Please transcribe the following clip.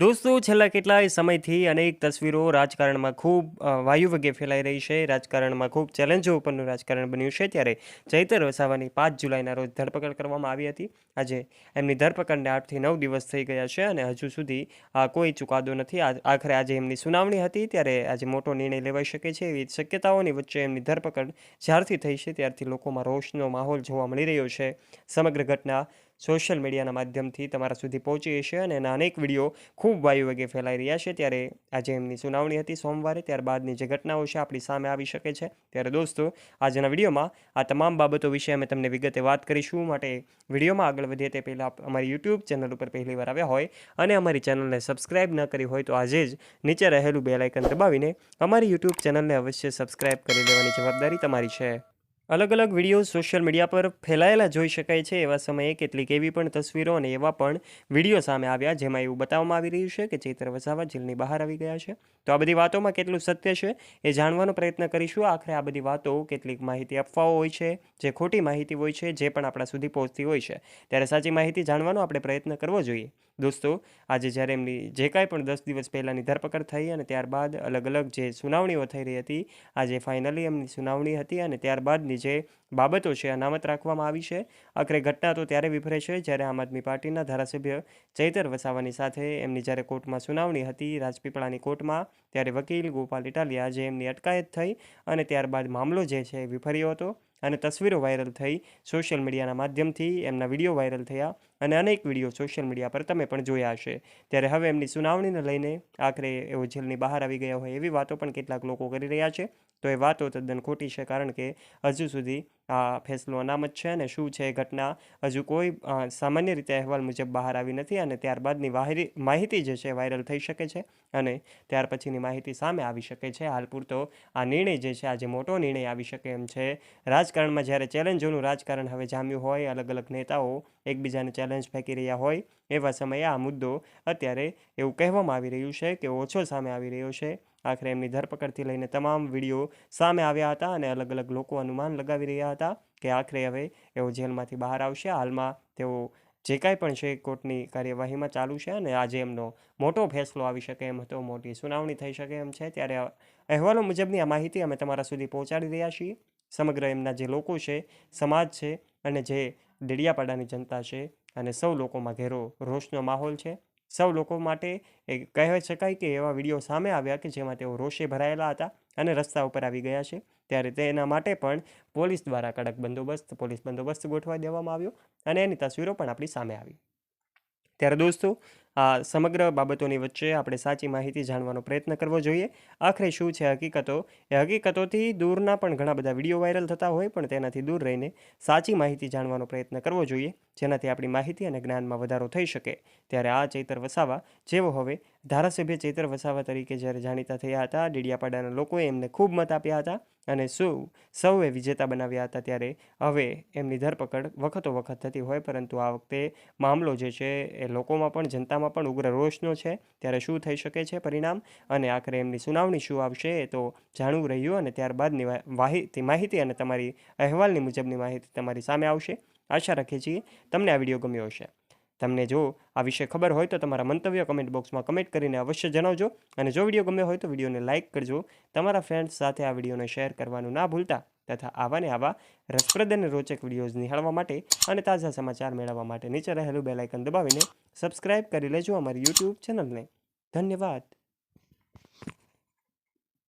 દોસ્તો, છેલ્લા કેટલાય સમયથી અનેક તસવીરો રાજકારણમાં ખૂબ વાયુવેગે ફેલાઈ રહી છે. રાજકારણમાં ખૂબ ચેલેન્જો ઉપરનું રાજકારણ બન્યું છે ત્યારે ચૈતર વસાવાની પાંચ જુલાઈના રોજ ધરપકડ કરવામાં આવી હતી. આજે એમની ધરપકડને આઠથી નવ દિવસ થઈ ગયા છે અને હજુ સુધી કોઈ ચુકાદો નથી. આખરે આજે એમની સુનાવણી હતી ત્યારે આજે મોટો નિર્ણય લેવાઈ શકે છે એવી શક્યતાઓની વચ્ચે એમની ધરપકડ જ્યારથી થઈ છે ત્યારથી લોકોમાં રોષનો માહોલ જોવા મળી રહ્યો છે. સમગ્ર ઘટના સોશિયલ મીડિયાના માધ્યમથી તમારા સુધી પહોંચી છે અને એના અનેક વીડિયો ખૂબ વાયુ વેગે ફેલાઈ રહ્યા છે. ત્યારે આજે એમની સુનાવણી હતી સોમવારે. ત્યારબાદની જે ઘટનાઓ છે આપણી સામે આવી શકે છે. ત્યારે દોસ્તો, આજના વિડીયોમાં આ તમામ બાબતો વિશે અમે તમને વિગતે વાત કરીશું. માટે વિડીયોમાં આગળ વધીએ તે પહેલાં અમારી યુટ્યુબ ચેનલ ઉપર પહેલી વાર આવ્યા હોય અને અમારી ચેનલને સબસ્ક્રાઇબ ન કરી હોય તો આજે જ નીચે રહેલું બેલાઇકન દબાવીને અમારી યુટ્યુબ ચેનલને અવશ્ય સબસ્ક્રાઇબ કરી લેવાની જવાબદારી તમારી છે. અલગ અલગ વીડિયો સોશિયલ મીડિયા પર ફેલાયેલા જોઈ શકાય છે. એવા સમયે કેટલીક એવી પણ તસવીરો અને એવા પણ વીડિયો સામે આવ્યા, જેમાં એવું બતાવવામાં આવી રહ્યું છે કે ચૈત્ર વસાવા જેલની બહાર આવી ગયા છે. તો આ બધી વાતોમાં કેટલું સત્ય છે એ જાણવાનો પ્રયત્ન કરીશું. આખરે આ બધી વાતો કેટલીક માહિતી અફવાઓ હોય છે, જે ખોટી માહિતી હોય છે, જે પણ આપણા સુધી પહોંચતી હોય છે. ત્યારે સાચી માહિતી જાણવાનો આપણે પ્રયત્ન કરવો જોઈએ. દોસ્તો, આજે જ્યારે એમની જે કાંઈ પણ દસ દિવસ પહેલાંની ધરપકડ થઈ અને ત્યારબાદ અલગ અલગ જે સુનાવણીઓ થઈ રહી હતી, આજે ફાઇનલી એમની સુનાવણી હતી અને ત્યારબાદની જે બાબતો છે, અનામત રાખવામાં આવી છે. આખરે ઘટના તો ત્યારે વિફરે છે, જ્યારે આમ આદમી પાર્ટીના ધારાસભ્ય ચૈતર વસાવાની સાથે એમની જ્યારે કોર્ટમાં સુનાવણી હતી, રાજપીપળાની કોર્ટમાં, ત્યારે વકીલ ગોપાલ ઇટાલિયા જે એમની અટકાયત થઈ અને ત્યારબાદ મામલો જે છે વિફર્યો હતો અને તસવીરો વાયરલ થઈ સોશિયલ મીડિયાના માધ્યમથી એમના વીડિયો વાયરલ થયા. અને અનેક વીડિયો સોશિયલ મીડિયા પર તમે પણ જોયા હશે. ત્યારે હવે એમની સુનાવણીને લઈને આખરે એઓ જેલની બહાર આવી ગયા હોય એવી વાતો પણ કેટલાક લોકો કરી રહ્યા છે. તો એ વાતો તદ્દન ખોટી છે કારણ કે હજુ સુધી આ ફેસલો અનામત છે અને શું છે ઘટના હજુ કોઈ સામાન્ય રીતે અહેવાલ મુજબ બહાર આવી નથી અને ત્યારબાદની માહિતી જે છે વાયરલ થઈ શકે છે અને ત્યાર પછીની માહિતી સામે આવી શકે છે. હાલ પૂરતો આ નિર્ણય જે છે, આજે મોટો નિર્ણય આવી શકે એમ છે. રાજકારણમાં જ્યારે ચેલેન્જોનું રાજકારણ હવે જામ્યું હોય અલગ અલગ નેતાઓ એકબીજાને ચેલેન્જ ફેંકી રહ્યા હોય એવા સમયે આ મુદ્દો અત્યારે એવું કહેવામાં આવી રહ્યું છે કે ઓછો સામે આવી રહ્યો છે. આખરે એમની ધરપકડથી લઈને તમામ વીડિયો સામે આવ્યા હતા અને અલગ અલગ લોકો અનુમાન લગાવી રહ્યા હતા કે આખરે હવે એઓ જેલમાંથી બહાર આવશે. હાલમાં તેઓ જે કાંઈ પણ છે કોર્ટની કાર્યવાહીમાં ચાલુ છે અને આજે એમનો મોટો ફેસલો આવી શકે એમ હતો, મોટી સુનાવણી થઈ શકે એમ છે. ત્યારે અહેવાલો મુજબની આ માહિતી અમે તમારા સુધી પહોંચાડી રહ્યા છીએ. સમગ્ર એમના જે લોકો છે, સમાજ છે અને જે ડેડિયાપાડાની જનતા છે અને સૌ લોકોમાં ઘેરો રોષનો માહોલ છે. સૌ લોકો માટે એ કહી શકાય કે એવા વીડિયો સામે આવ્યા કે જેમાં તેઓ રોષે ભરાયેલા હતા અને રસ્તા ઉપર આવી ગયા છે. ત્યારે તેના માટે પણ પોલીસ દ્વારા કડક બંદોબસ્ત, પોલીસ બંદોબસ્ત ગોઠવાઈ દેવામાં આવ્યો અને એની તસવીરો પણ આપણી સામે આવી. ત્યારે દોસ્તો આ સમગ્ર બાબતોની વચ્ચે આપણે સાચી માહિતી જાણવાનો પ્રયત્ન કરવો જોઈએ. આખરે શું છે હકીકતો? એ હકીકતોથી દૂરના પણ ઘણા બધા વીડિયો વાયરલ થતા હોય પણ તેનાથી દૂર રહીને સાચી માહિતી જાણવાનો પ્રયત્ન કરવો જોઈએ, જેનાથી આપણી માહિતી અને જ્ઞાનમાં વધારો થઈ શકે. ત્યારે આ ચૈતર વસાવા જેવો હવે ધારાસભ્ય ચૈતર વસાવા તરીકે જ્યારે જાણીતા થયા હતા, ડેડિયાપાડાના લોકોએ એમને ખૂબ મત આપ્યા હતા અને સૌ, સૌએ વિજેતા બનાવ્યા હતા ત્યારે હવે એમની ધરપકડ વખતો વખત થતી હોય પરંતુ આ વખતે મામલો જે છે એ લોકોમાં પણ જનતામાં પણ ઉગ્ર રોષનો છે. ત્યારે શું થઈ શકે છે પરિણામ? અને આખરે એમની સુનાવણી શું આવશે એ તો જાણવું રહ્યું અને ત્યારબાદની માહિતી માહિતી અને તમારી અહેવાલની મુજબની માહિતી તમારી સામે આવશે. આશા રાખીએ છીએ તમને આ વીડિયો ગમ્યો હશે. તમને જો આ વિશે ખબર હોય તો તમારા મંતવ્ય કમેન્ટ બોક્સમાં કમેન્ટ કરીને અવશ્ય જણાવજો. અને જો વીડિયો ગમ્યો હોય તો વિડીયોને લાઇક કરજો. તમારા ફ્રેન્ડ્સ સાથે આ વિડીયોને શેર કરવાનું ના ભૂલતા. તથા આવા ને આવા રસપ્રદ અને રોચક વિડીયોઝ નિહાળવા માટે અને તાજા સમાચાર મેળવવા માટે નીચે રહેલું બેલાઇકન દબાવીને સબસ્ક્રાઇબ કરી લેજો અમારી યુટ્યુબ ચેનલને. ધન્યવાદ.